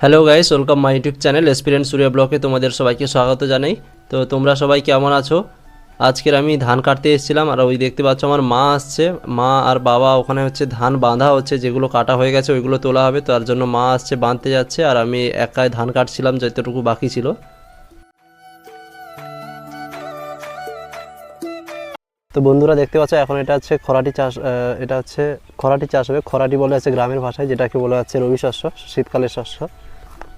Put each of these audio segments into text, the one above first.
Hello guys welcome my YouTube channel experience Surya ব্লকে তোমাদের সবাইকে স্বাগত জানাই। তো তোমরা সবাই কেমন আছো? আজকের আমি ধান কাটতে এসেছিলাম আর ওই দেখতে পাচ্ছ আমার মা আসছে। মা আর বাবা ওখানে হচ্ছে ধান বাঁধা হচ্ছে, যেগুলো কাটা হয়ে গেছে ওইগুলো তোলা হবে। তার জন্য মা আসছে, বাঁধতে যাচ্ছে আর আমি একাই ধান কাটছিলাম, যতটুকু বাকি ছিল। তো বন্ধুরা দেখতে পাচ্ছ, এখন এটা হচ্ছে খরাটি চাষ এটা হচ্ছে খরাটি চাষ হবে। খরাটি বলে আছে গ্রামের ভাষায়, যেটাকে বলা হচ্ছে রবি শস্য, শীতকালের শস্য।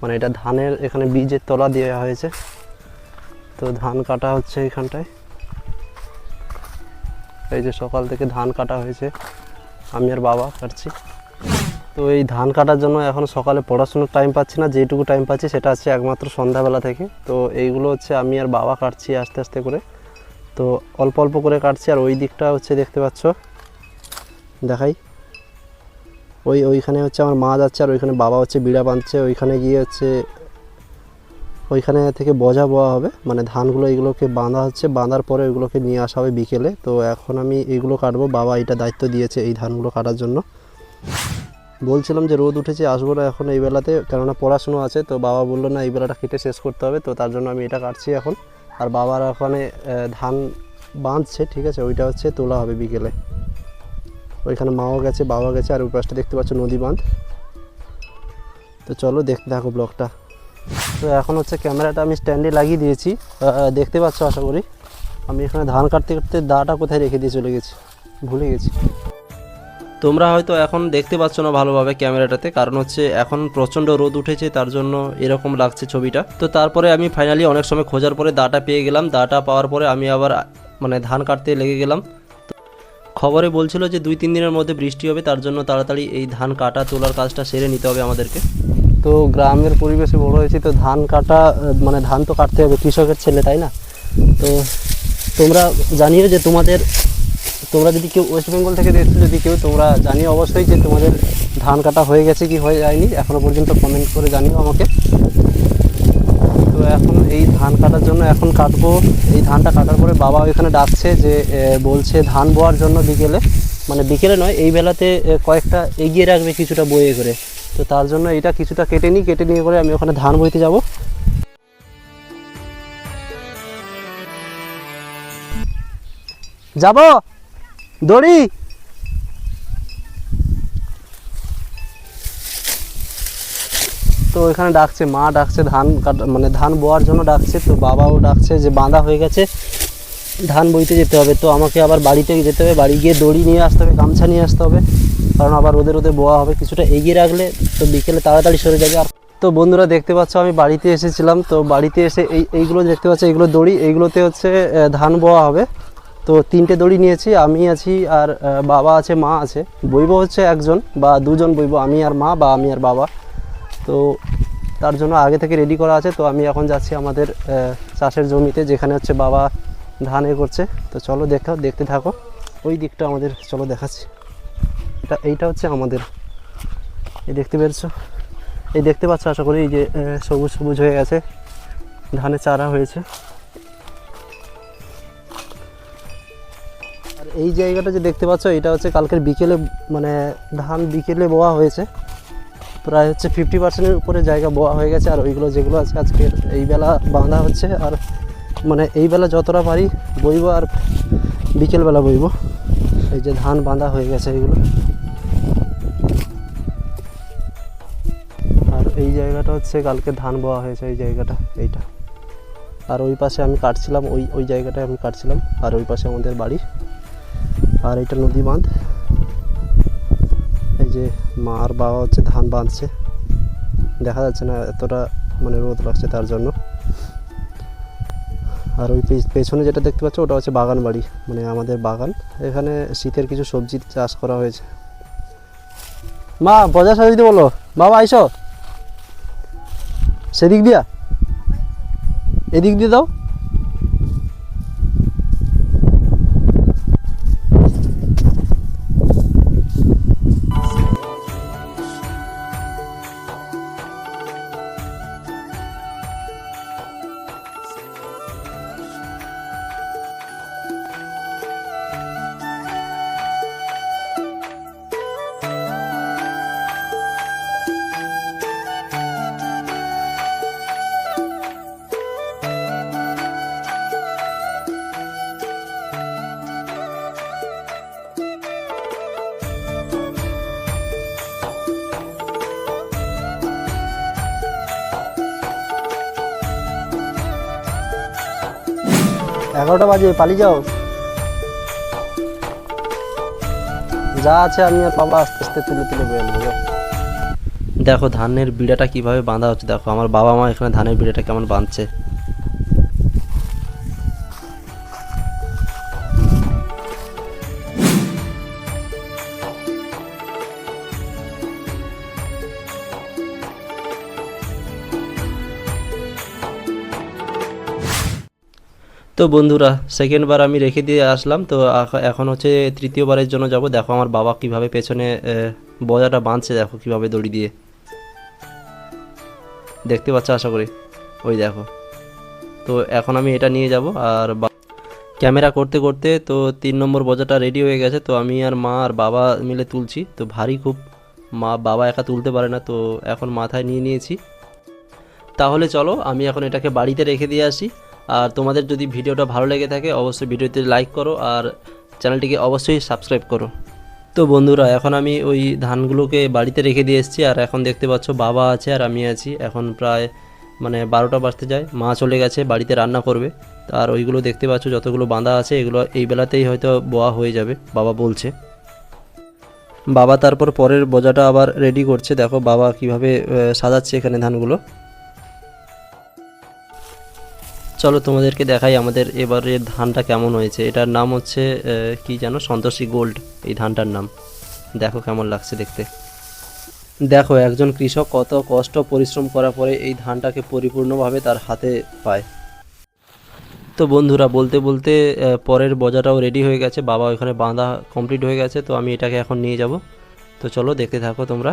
মানে এটা ধানের, এখানে বীজের তলা দেওয়া হয়েছে। তো ধান কাটা হচ্ছে এখানটায়। এই যে সকাল থেকে ধান কাটা হয়েছে। আমি আর বাবা কাটছি। তো এই ধান কাটার জন্য এখন সকালে পড়াশোনার টাইম পাচ্ছি না, যেটুকু টাইম পাচ্ছি সেটা হচ্ছে একমাত্র সন্ধ্যাবেলা থেকে। তো এইগুলো হচ্ছে আমি আর বাবা কাটছি আস্তে আস্তে করে। তো অল্প অল্প করে কাটছি, আর ওই দিকটা হচ্ছে দেখতে পাচ্ছ। দেখাই। ওই, ওইখানে হচ্ছে আমার মা যাচ্ছে, আর ওইখানে বাবা হচ্ছে বিড়া বাঁধছে। ওইখানে গিয়ে হচ্ছে, ওইখানে থেকে বজা বোয়া হবে। মানে ধানগুলো এগুলোকে বাঁধা হচ্ছে, বাঁধার পরে ওইগুলোকে নিয়ে আসা হবে বিকেলে। তো এখন আমি এগুলো কাটবো। বাবা এটা দায়িত্ব দিয়েছে এই ধানগুলো কাটার জন্য। বলছিলাম যে রোদ উঠেছে, আসব না এখন এই বেলাতে। কেননা পড়াশুনো আছে, তো বাবা বলল, না, এই বেলাটা কেটে শেষ করতে হবে। তো তার জন্য আমি এটা কাটছি এখন। আর বাবার ওখানে ধান বাঁধছে, ঠিক আছে? ওইটা হচ্ছে তোলা হবে বিকেলে। ওইখানে মাও গেছে বাবা গেছে, আর ওই দেখতে পাচ্ছ নদী বাঁধ। তো চলো দেখতে থাকো ব্লগটা। তো এখন হচ্ছে ক্যামেরাটা আমি স্ট্যান্ডে লাগিয়ে দিয়েছি। দেখতে পাচ্ছ আশা করি। আমি এখানে ধান কাটতে কাটতে দাটা কোথায় রেখে দিয়ে চলে গেছি? ভুলে গেছি। তোমরা হয়তো এখন দেখতে পাচ্ছ না ভালোভাবে ক্যামেরাটাতে, কারণ হচ্ছে এখন প্রচণ্ড রোদ উঠেছে, তার জন্য এরকম লাগছে ছবিটা। তো তারপরে আমি ফাইনালি অনেক সময় খোঁজার পরে দাটা পেয়ে গেলাম। দাটা পাওয়ার পরে আমি আবার মানে ধান কাটতে লেগে গেলাম। খবরে বলছিল যে দুই তিন দিনের মধ্যে বৃষ্টি হবে, তার জন্য তাড়াতাড়ি এই ধান কাটা, তোলার কাজটা সেরে নিতে হবে আমাদেরকে। তো গ্রামের পরিবেশে বড় হয়েছি, তো ধান কাটা মানে ধান তো কাটতে হবে, কৃষকের ছেলে, তাই না? তো তোমরা জানিও যে তোমাদের তোমরা যদি কেউ ওয়েস্ট বেঙ্গল থেকে দেখছ, যদি কেউ, তোমরা জানিও অবশ্যই যে তোমাদের ধান কাটা হয়ে গেছে কি হয়ে যায়নি। এখনও পর্যন্ত কমেন্ট করে জানিও আমাকে। তো এখন এই ধান কাটার জন্য এখন কাটবো। এই ধানটা কাটার পরে বাবা ওইখানে ডাকছে যে বলছে ধান বোয়ার জন্য বিকেলে। মানে বিকেলে নয়, এই বেলাতে কয়েকটা এগিয়ে রাখবে কিছুটা বয়ে করে। তো তার জন্য এটা কিছুটা কেটে নিই, কেটে নিয়ে করে আমি ওখানে ধান বইতে যাব। যাব? দড়ি। তো এখানে ডাকছে, মা ডাকছে, ধান মানে ধান বোয়ার জন্য ডাকছে, তো বাবাও ডাকছে যে বাঁধা হয়ে গেছে, ধান বইতে যেতে হবে। তো আমাকে আবার বাড়িতে যেতে হবে, বাড়ি গিয়ে দড়ি নিয়ে আসতে হবে, গামছা নিয়ে আসতে হবে, কারণ আবার রোদে রোদে বোয়া হবে, কিছুটা এগিয়ে রাখলে তো বিকেলে তাড়াতাড়ি সরে যাবে। আর তো বন্ধুরা দেখতে পাচ্ছ, আমি বাড়িতে এসেছিলাম, তো বাড়িতে এসে এই, এইগুলো দেখতে পাচ্ছ এইগুলো দড়ি, এইগুলোতে হচ্ছে ধান বোয়া হবে। তো তিনটে দড়ি নিয়েছি, আমি আছি আর বাবা আছে, মা আছে। বইব হচ্ছে একজন বা দুজন বইব, আমি আর মা বা আমি আর বাবা। তো তার জন্য আগে থেকে রেডি করা আছে, তো আমি এখন যাচ্ছি আমাদের চাষের জমিতে, যেখানে হচ্ছে বাবা ধান এ করছে। তো চলো দেখো, দেখতে থাকো। ওই দিকটা আমাদের, চলো দেখাচ্ছি। এটা, এইটা হচ্ছে আমাদের। এই দেখতে পেরেছ এই দেখতে পাচ্ছ, আশা করি এই যে সবুজ সবুজ হয়ে গেছে। ধানের চারা হয়েছে। এই জায়গাটা যে দেখতে পাচ্ছ, এটা হচ্ছে কালকের বিকেলে মানে ধান বিকেলে বোয়া হয়েছে। প্রায় হচ্ছে ফিফটি পার্সেন্টের উপরে জায়গা বোয়া হয়ে গেছে, আর ওইগুলো যেগুলো আছে আজকে এই বেলা বাঁধা হচ্ছে, আর মানে এই বেলা যতটা পারি বইব আর বিকেলবেলা বইব। এই যে ধান বাঁধা হয়ে গেছে এইগুলো আর এই জায়গাটা হচ্ছে কালকে ধান বোয়া হয়েছে, এই জায়গাটা, এইটা। আর ওই পাশে আমি কাটছিলাম, ওই ওই জায়গাটায় আমি কাটছিলাম, আর ওই পাশে আমাদের বাড়ি। আর এটা নদী বাঁধ। এই যে মা আর বাবা হচ্ছে ধান বাঁধছে। দেখা যাচ্ছে না এতটা মানে রোদ লাগছে তার জন্য। আর ওই পেছনে যেটা দেখতে পাচ্ছ ওটা হচ্ছে বাগান বাড়ি। মানে আমাদের বাগান। এখানে শীতের কিছু সবজি চাষ করা হয়েছে। মা বাজার সাথে দিতে বলো। বাবা, আইসো। সেদিক দিয়া। এদিক দিয়ে দাও। এগারোটা বাজে, পালিয়ে যাও। যা আছে আমি আর বাবা আস্তে আস্তে তুলে তুলে বের দেখো, ধানের বিড়াটা কীভাবে বাঁধা হচ্ছে, দেখো। আমার বাবা মা এখানে ধানের বিড়াটা কেমন বাঁধছে। তো বন্ধুরা সেকেন্ড বার আমি রেখে দিয়ে আসলাম। তো এখন হচ্ছে তৃতীয়বারের জন্য যাব। দেখো আমার বাবা কীভাবে পেছনে বজাটা বাঁধছে, দেখো কীভাবে দড়ি দিয়ে। দেখতে পাচ্ছ আশা করি? ওই দেখো। তো এখন আমি এটা নিয়ে যাব আর ক্যামেরা করতে করতে তো তিন নম্বর বজাটা রেডি হয়ে গেছে। তো আমি আর মা আর বাবা মিলে তুলছি। তো ভারী খুব, মা বাবা একা তুলতে পারে না। তো এখন মাথায় নিয়ে নিয়েছি। তাহলে চলো, আমি এখন এটাকে বাড়িতে রেখে দিয়ে আসি। আর তোমাদের যদি ভিডিওটা ভালো লেগে থাকে, অবশ্যই ভিডিওতে লাইক করো আর চ্যানেলটিকে অবশ্যই সাবস্ক্রাইব করো। তো বন্ধুরা, এখন আমি ওই ধানগুলোকে বাড়িতে রেখে দিয়ে এসেছি আর এখন দেখতে পাচ্ছ বাবা আছে আর আমি আছি। এখন প্রায় মানে বারোটা বাজতে যায়, মা চলে গেছে, বাড়িতে রান্না করবে। আর ওইগুলো দেখতে পাচ্ছ, যতগুলো বাঁধা আছে, এগুলো এই বেলাতেই হয়তো বোয়া হয়ে যাবে, বাবা বলছে। বাবা তারপর পরের বোঝাটা আবার রেডি করছে। দেখো বাবা কীভাবে সাজাচ্ছে এখানে ধানগুলো। চলো তোমাদেরকে দেখাই আমাদের এবারের ধানটা কেমন হয়েছে। এটার নাম হচ্ছে কি জানো? সন্তোষী গোল্ড, এই ধানটার নাম। দেখো কেমন লাগছে দেখতে। দেখো, একজন কৃষক কত কষ্ট, পরিশ্রম করার পরে এই ধানটাকে পরিপূর্ণভাবে তার হাতে পায়। তো বন্ধুরা, বলতে বলতে পরের বজাটাও রেডি হয়ে গেছে। বাবা ওখানে বাঁধা কমপ্লিট হয়ে গেছে, তো আমি এটাকে এখন নিয়ে যাব। তো চলো দেখতে থাকো তোমরা।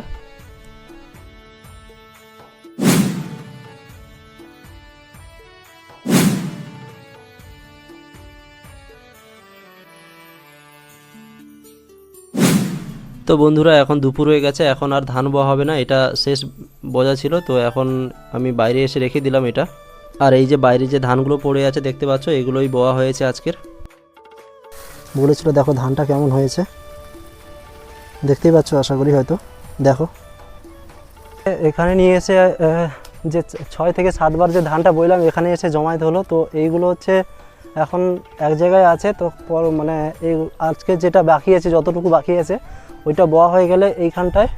তো বন্ধুরা, এখন দুপুর হয়ে গেছে, এখন আর ধান বোয়া হবে না, এটা শেষ বোঝা ছিল, তো এখন আমি বাইরে এসে রেখে দিলাম এটা। আর এই যে বাইরে যে ধানগুলো পড়ে আছে, দেখতে পাচ্ছ, এগুলোই বোয়া হয়েছে আজকের। বলেছিল দেখো ধানটা কেমন হয়েছে। দেখতেই পাচ্ছ, আশা করি হয়তো। দেখো। এখানে নিয়ে এসে যে ছয় থেকে সাতবার যে ধানটা বইলাম, এখানে এসে জমায়েত হলো। তো এইগুলো হচ্ছে এখন এক জায়গায় আছে, তো পর মানে এই আজকে যেটা বাকি আছে, যতটুকু বাকি আছে ওইটা বয়া হয়ে গেলে এইখানটায়,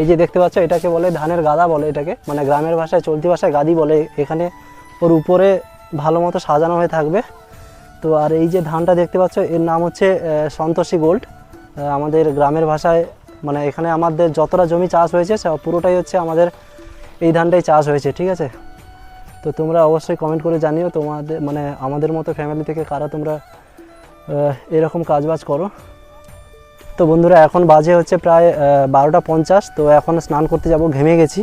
এই যে দেখতে পাচ্ছ এটাকে বলে ধানের গাদা বলে এটাকে মানে গ্রামের ভাষায়, চলতি ভাষায় গাদি বলে, এখানে ওর উপরে ভালো মতো সাজানো হয়ে থাকবে। তো আর এই যে ধানটা দেখতে পাচ্ছ, এর নাম হচ্ছে সন্তোষী গোল্ড। আমাদের গ্রামের ভাষায় মানে এখানে আমাদের যতটা জমি চাষ হয়েছে পুরোটাই হচ্ছে আমাদের এই ধানটাই চাষ হয়েছে, ঠিক আছে? তো তোমরা অবশ্যই কমেন্ট করে জানিও তোমাদের মানে আমাদের মতো ফ্যামিলি থেকে কারা তোমরা এরকম কাজবাজ করো। তো বন্ধুরা, এখন বাজে হচ্ছে প্রায় বারোটা পঞ্চাশ। তো এখন স্নান করতে যাব, ঘেমে গেছি।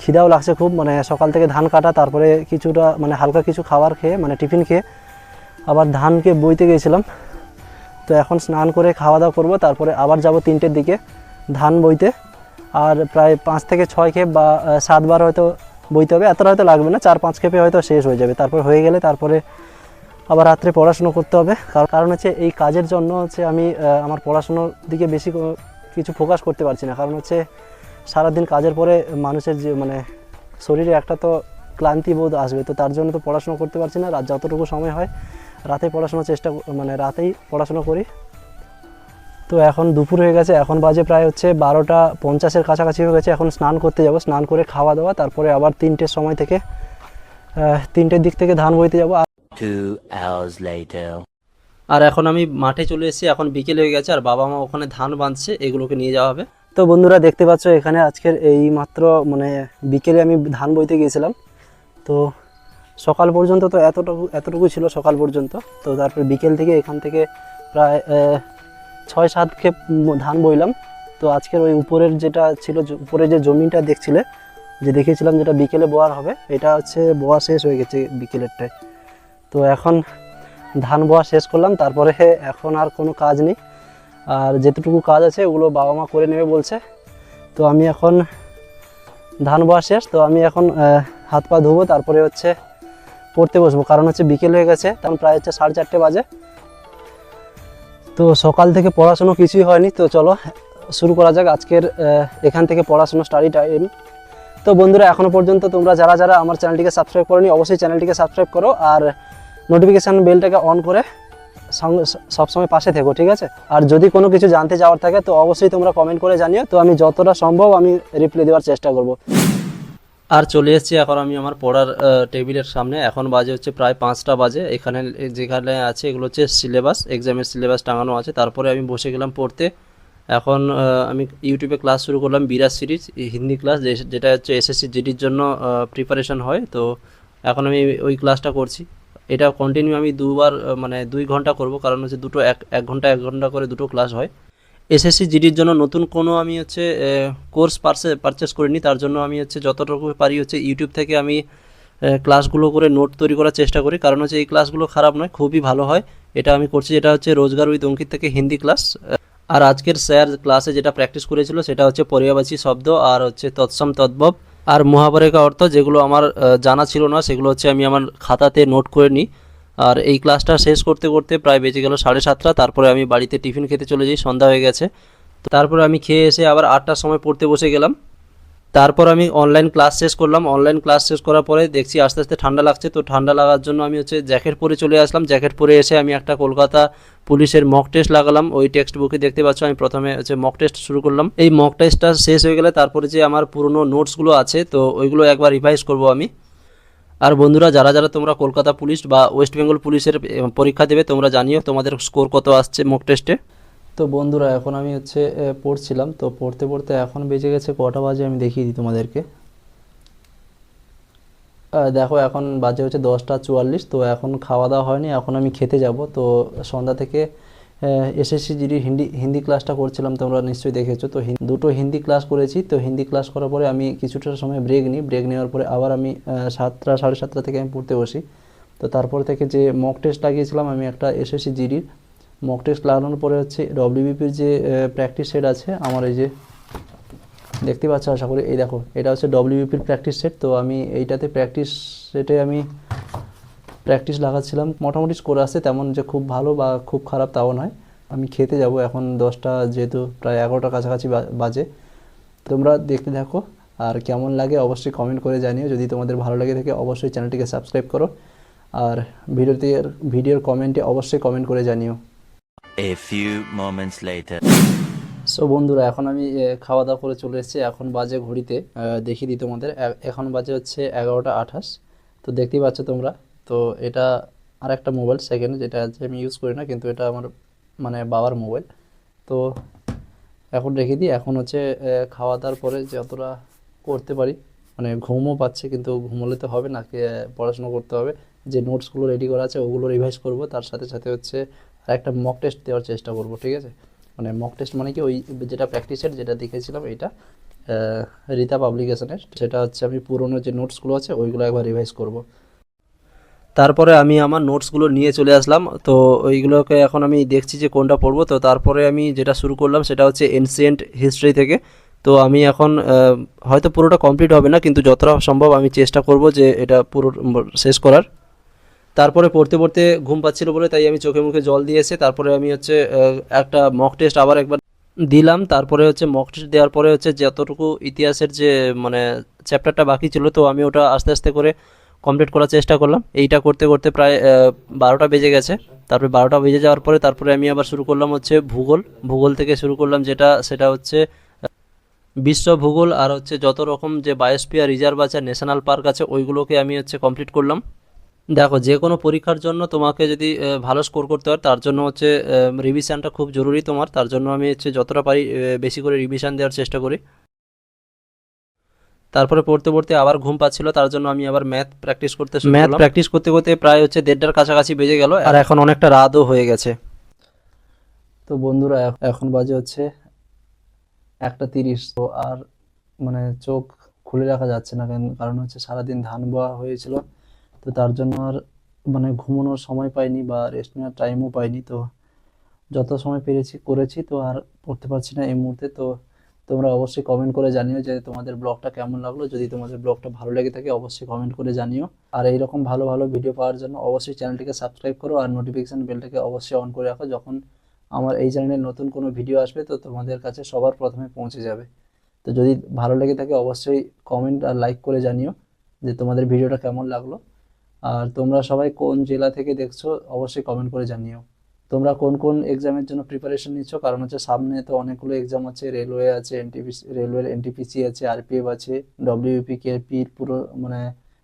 খিদাও লাগছে খুব মানে সকাল থেকে ধান কাটা, তারপরে কিছুটা মানে হালকা কিছু খাবার খেয়ে মানে টিফিন খেয়ে আবার ধানকে বইতে গেছিলাম। তো এখন স্নান করে খাওয়া দাওয়া করব, তারপরে আবার যাব তিনটের দিকে ধান বইতে। আর প্রায় পাঁচ থেকে ছয় খেপ বা সাতবার হয়তো বইতে হবে, এতটা হয়তো লাগবে না, চার পাঁচ খেপে হয়তো শেষ হয়ে যাবে। তারপর হয়ে গেলে, তারপরে আবার রাত্রে পড়াশুনো করতে হবে। কারণ হচ্ছে এই কাজের জন্য হচ্ছে আমি আমার পড়াশুনোর দিকে বেশি কিছু ফোকাস করতে পারছি না। কারণ হচ্ছে সারাদিন কাজের পরে মানুষের যে মানে শরীরে একটা তো ক্লান্তি বোধ আসবে, তো তার জন্য তো পড়াশুনো করতে পারছি না। রাত যতটুকু সময় হয়, রাতে পড়াশোনার চেষ্টা মানে রাতেই পড়াশোনা করি। তো এখন দুপুর হয়ে গেছে, এখন বাজে প্রায় হচ্ছে বারোটা পঞ্চাশের কাছাকাছি হয়ে গেছে। এখন স্নান করতে যাব, স্নান করে খাওয়া দাওয়া, তারপরে আবার তিনটের সময় থেকে তিনটের দিক থেকে ধান বইতে যাব। Two hours later. আর এখন আমি মাঠে চলে এসেছি এখন বিকেল হয়ে গেছে আর বাবা মা ওখানে ধান বাঁধছে এগুলোকে নিয়ে যাওয়া হবে। তো বন্ধুরা দেখতে পাচ্ছ এখানে আজকের এই মাত্র মানে বিকেলে আমি ধান বইতে গিয়েছিলাম। তো সকাল পর্যন্ত তো এতটুকু এতটুকু ছিল সকাল পর্যন্ত। তো তারপরে বিকেল থেকে এখান থেকে প্রায় ছয় সাত খেপ ধান বইলাম। তো আজকের ওই উপরের যেটা ছিল উপরে যে জমিটা দেখছিলে যে দেখেছিলাম যেটা বিকেলে বোয়ার হবে এটা হচ্ছে বোয়া শেষ হয়ে গেছে বিকেলেরটায়। তো এখন ধান বোয়া শেষ করলাম, তারপরে এখন আর কোনো কাজ নেই। আর যেতটুকু কাজ আছে, ওগুলো বাবা মা করে নেবে বলছে। তো আমি এখন ধান বোয়া শেষ, তো আমি এখন হাত পা ধুবো, তারপরে হচ্ছে পড়তে বসবো। কারণ হচ্ছে বিকেল হয়ে গেছে, তখন প্রায় হচ্ছে সাড়ে চারটে বাজে। তো সকাল থেকে পড়াশুনো কিছুই হয়নি, তো চলো শুরু করা যাক। আজকের এখান থেকে পড়াশুনো স্টাডি টাইম তো বন্ধুরা, এখনও পর্যন্ত তোমরা যারা যারা আমার চ্যানেলটিকে সাবস্ক্রাইব করোনি, অবশ্যই চ্যানেলটিকে সাবস্ক্রাইব করো। আর নোটিফিকেশান বেলটাকে অন করে সবসময় পাশে থেকো, ঠিক আছে? আর যদি কোনো কিছু জানতে চাওয়ার থাকে, তো অবশ্যই তোমরা কমেন্ট করে জানিও। তো আমি যতটা সম্ভব আমি রিপ্লাই দেওয়ার চেষ্টা করব। আর চলে এসেছি এখন আমি আমার পড়ার টেবিলের সামনে। এখন বাজে হচ্ছে প্রায় পাঁচটা বাজে। এখানে যেখানে আছে এগুলো হচ্ছে সিলেবাস এক্সামের সিলেবাস টাঙানো আছে। তারপরে আমি বসে গেলাম পড়তে। এখন আমি ইউটিউবে ক্লাস শুরু করলাম বিরাজ সিরিজ হিন্দি ক্লাস যেটা হচ্ছে এসএসসি জিডির জন্য প্রিপারেশন হয়। তো এখন আমি ওই ক্লাসটা করছি। এটা কন্টিনিউ আমি দুবার মানে দুই ঘণ্টা করব। কারণ হচ্ছে দুটো এক এক ঘণ্টা এক ঘণ্টা করে দুটো ক্লাস হয়। এসএসসি জিডির জন্য নতুন কোনো আমি হচ্ছে কোর্স পারচে পারচেস করিনি। তার জন্য আমি হচ্ছে যতটুকু পারি হচ্ছে ইউটিউব থেকে আমি ক্লাসগুলো করে নোট তৈরি করার চেষ্টা করি। কারণ হচ্ছে এই ক্লাসগুলো খারাপ নয়, খুবই ভালো হয়। এটা আমি করছি, যেটা হচ্ছে রোজগার উইথ অঙ্কিত থেকে হিন্দি ক্লাস আর আজকের স্যার ক্লাসে যেটা প্র্যাকটিস করেছিল, সেটা হচ্ছে পর্যাবাচী শব্দ আর হচ্ছে তৎসম তদ্ভব। আর মহাবরেকা অর্থ যেগুলো আমার জানা ছিল না, সেগুলো হচ্ছে আমি আমার খাতাতে নোট করে নিই। আর এই ক্লাসটা শেষ করতে করতে প্রায় বেজে গেল সাড়ে সাতটা। তারপরে আমি বাড়িতে টিফিন খেতে চলে যাই, সন্ধ্যা হয়ে গেছে। তারপরে আমি খেয়ে এসে আবার আটটার সময় পড়তে বসে গেলাম। তারপর আমি অনলাইন ক্লাস শেষ করলাম। অনলাইন ক্লাস শেষ করার পরে দেখছি আস্তে আস্তে ঠান্ডা লাগছে। তো ঠান্ডা লাগার জন্য আমি হচ্ছে জ্যাকেট পরে চলে আসলাম। জ্যাকেট পরে এসে আমি একটা কলকাতা পুলিশের মক টেস্ট লাগালাম। ওই টেক্সট বুকে দেখতে পাচ্ছ আমি প্রথমে হচ্ছে মক টেস্ট শুরু করলাম। এই মক টেস্টটা শেষ হয়ে গেলে তারপরে যে আমার পুরনো নোটসগুলো আছে, তো ওইগুলো একবার রিভাইজ করব আমি। আর বন্ধুরা, যারা যারা তোমরা কলকাতা পুলিশ বা ওয়েস্ট বেঙ্গল পুলিশের পরীক্ষা দেবে, তোমরা জানিও তোমাদের স্কোর কত আসছে মক টেস্টে তো বন্ধুরা, এখন আমি হচ্ছে পড়ছিলাম। তো পড়তে পড়তে এখন বেজে গেছে কটা বাজে আমি দেখিয়ে দিই তোমাদেরকে। দেখো, এখন বাজে হচ্ছে দশটা চুয়াল্লিশ। তো এখন খাওয়া দাওয়া হয়নি, এখন আমি খেতে যাব। তো সন্ধ্যা থেকে এসএসসি জিডি হিন্দি হিন্দি ক্লাসটা করছিলাম, তোমরা নিশ্চয়ই দেখেছ। তো দুটো হিন্দি ক্লাস করেছি। তো হিন্দি ক্লাস করার পরে আমি কিছুটা সময় ব্রেক নিই। ব্রেক নেওয়ার পরে আবার আমি সাতটা, সাড়ে সাতটা থেকে আমি পড়তে বসি। তো তারপর থেকে যে মক টেস্ট লাগিয়েছিলাম, আমি একটা এসএসসি জিডির মক টেস্ট লাগানোর পরে হচ্ছে ডব্লিউবিপির যে প্র্যাকটিস সেট আছে, আমার এই যে দেখতে পাচ্ছ, আশা করি এই দেখো, এটা হচ্ছে ডব্লিউপির প্র্যাকটিস সেট তো আমি এইটাতে প্র্যাকটিস সেটে আমি প্র্যাকটিস লাগাচ্ছিলাম। মোটামুটি স্কোর আসছে তেমন যে খুব ভালো বা খুব খারাপ তাও নয়। আমি খেতে যাব এখন দশটা, যেহেতু প্রায় এগারোটার কাছাকাছি বাজে। তোমরা দেখতে থাকো, আর কেমন লাগে অবশ্যই কমেন্ট করে জানিও। যদি তোমাদের ভালো লাগে থাকে, অবশ্যই চ্যানেলটিকে সাবস্ক্রাইব করো। আর ভিডিওতে, ভিডিওর কমেন্টে অবশ্যই কমেন্ট করে জানিও। A few moments later. So বন্ধুরা, এখন আমি খাওয়া দাওয়া করে চলে এসেছি। এখন বাজে ঘড়িতে দেখিয়ে দিই তোমাদের। এখন বাজে হচ্ছে এগারোটা আঠাশ। তো দেখতেই পাচ্ছ তোমরা। তো এটা আর একটা মোবাইল সেকেন্ড যেটা আমি ইউজ করি না, কিন্তু এটা আমার মানে বাবার মোবাইল। তো এখন রেখে দিই। এখন হচ্ছে খাওয়া দাওয়ার পরে যতটা করতে পারি মানে ঘুমও পাচ্ছে, কিন্তু ঘুমোলে তো হবে না পড়াশোনা করতে হবে। যে নোটসগুলো রেডি করা আছে, ওগুলো রিভাইজ করব। তার সাথে সাথে হচ্ছে আর একটা মক টেস্ট দেওয়ার চেষ্টা করব, ঠিক আছে? মানে মক টেস্ট মানে কি? ওই যেটা প্র্যাকটিসের যেটা দেখেছিলাম, এটা রীতা পাবলিকেশনের সেটা হচ্ছে আমি পুরনো যে নোটসগুলো আছে, ওইগুলো একবার রিভাইজ করব। তারপরে আমি আমার নোটসগুলো নিয়ে চলে আসলাম। তো ওইগুলোকে এখন আমি দেখছি যে কোনটা পড়ব। তো তারপরে আমি যেটা শুরু করলাম, সেটা হচ্ছে এনসিয়েন্ট হিস্ট্রি থেকে। তো আমি এখন হয়তো পুরোটা কমপ্লিট হবে না, কিন্তু যতটা সম্ভব আমি চেষ্টা করব যে এটা পুরো শেষ করার। তারপরে পড়তে পড়তে ঘুম পাচ্ছিল বলে তাই আমি চোখে মুখে জল দিয়েছে তারপরে আমি হচ্ছে একটা মক টেস্ট আবার একবার দিলাম। তারপরে হচ্ছে মক টেস্ট দেওয়ার পরে হচ্ছে যতটুকু ইতিহাসের যে মানে চ্যাপ্টারটা বাকি ছিল, তো আমি ওটা আস্তে আস্তে করে কমপ্লিট করার চেষ্টা করলাম। এইটা করতে করতে প্রায় বারোটা বেজে গেছে। তারপরে বারোটা বেজে যাওয়ার পরে তারপরে আমি আবার শুরু করলাম হচ্ছে ভূগোল। ভূগোল থেকে শুরু করলাম যেটা, সেটা হচ্ছে বিশ্ব ভূগোল আর হচ্ছে যত রকম যে বায়োস্পিয়ার রিজার্ভ আছে ন্যাশনাল পার্ক আছে, ওইগুলোকে আমি হচ্ছে কমপ্লিট করলাম। দেখো যে কোনো পরীক্ষার জন্য তোমাকে যদি ভালো স্কোর করতে হয় তার জন্য হচ্ছে রিভিশনটা খুব জরুরি তোমার। তার জন্য আমি হচ্ছে যতটা পারি বেশি করে রিভিশন দেওয়ার চেষ্টা করি। তারপরে পড়তে পড়তে আবার ঘুম পাচ্ছিল তার জন্য আমি আবার ম্যাথ প্র্যাকটিস করতে ম্যাথ প্র্যাকটিস করতে করতে প্রায় হচ্ছে দেড়টার কাছাকাছি বেজে গেল। আর এখন অনেকটা রাতও হয়ে গেছে। তো বন্ধুরা এখন বাজে হচ্ছে একটা তিরিশ। তো আর মানে চোখ খুলে রাখা যাচ্ছে না কেন কারণ হচ্ছে সারাদিন ধান বোয়া হয়েছিল। তো তার জন্য আর মানে ঘুমানোর সময় পাইনি বা রেস্ট নেওয়ার টাইমও পাইনি। তো যত সময় পেরেছি, করেছি, তো আর পড়তে পারছি না এই মুহূর্তে। তো তোমরা অবশ্যই কমেন্ট করে জানিও যে তোমাদের ব্লগটা কেমন লাগল। যদি তোমাদের ব্লগটা ভালো লেগে থাকে, অবশ্যই কমেন্ট করে জানিও। আর এইরকম ভালো ভালো ভিডিও পাওয়ার জন্য অবশ্যই চ্যানেলটিকে সাবস্ক্রাইব করো আর নোটিফিকেশান বেলটাকে অবশ্যই অন করে রাখো। যখন আমার এই চ্যানেলে নতুন কোনো ভিডিও আসবে, তো তোমাদের কাছে সবার প্রথমে পৌঁছে যাবে। তো যদি ভালো লেগে থাকে, অবশ্যই কমেন্ট আর লাইক করে জানিও যে তোমাদের ভিডিওটা কেমন লাগল। আর তোমরা সবাই কোন জেলা থেকে দেখছ অবশ্যই কমেন্ট করে জানিও। তোমরা কোন কোন এক্সামের জন্য প্রিপারেশন নিচ্ছ? কারণ হচ্ছে সামনে তো অনেকগুলো এক্সাম আছে রেলওয়ে আছে এনটিপিসি রেলওয়ের এনটিপিসি আছে আরপিএফ আছে ডব্লিউপি কেপির পুরো মানে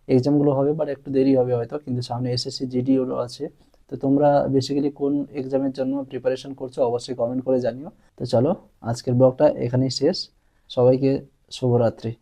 এক্সামগুলো হবে বাট একটু দেরি হবে হয়তো, কিন্তু সামনে এসএসসি জিডিও আছে। তো তোমরা বেসিক্যালি কোন এক্সামের জন্য প্রিপারেশন করছ অবশ্যই কমেন্ট করে জানিও। তো চলো, আজকের ব্লগটা এখানেই শেষ। সবাইকে শুভরাত্রি।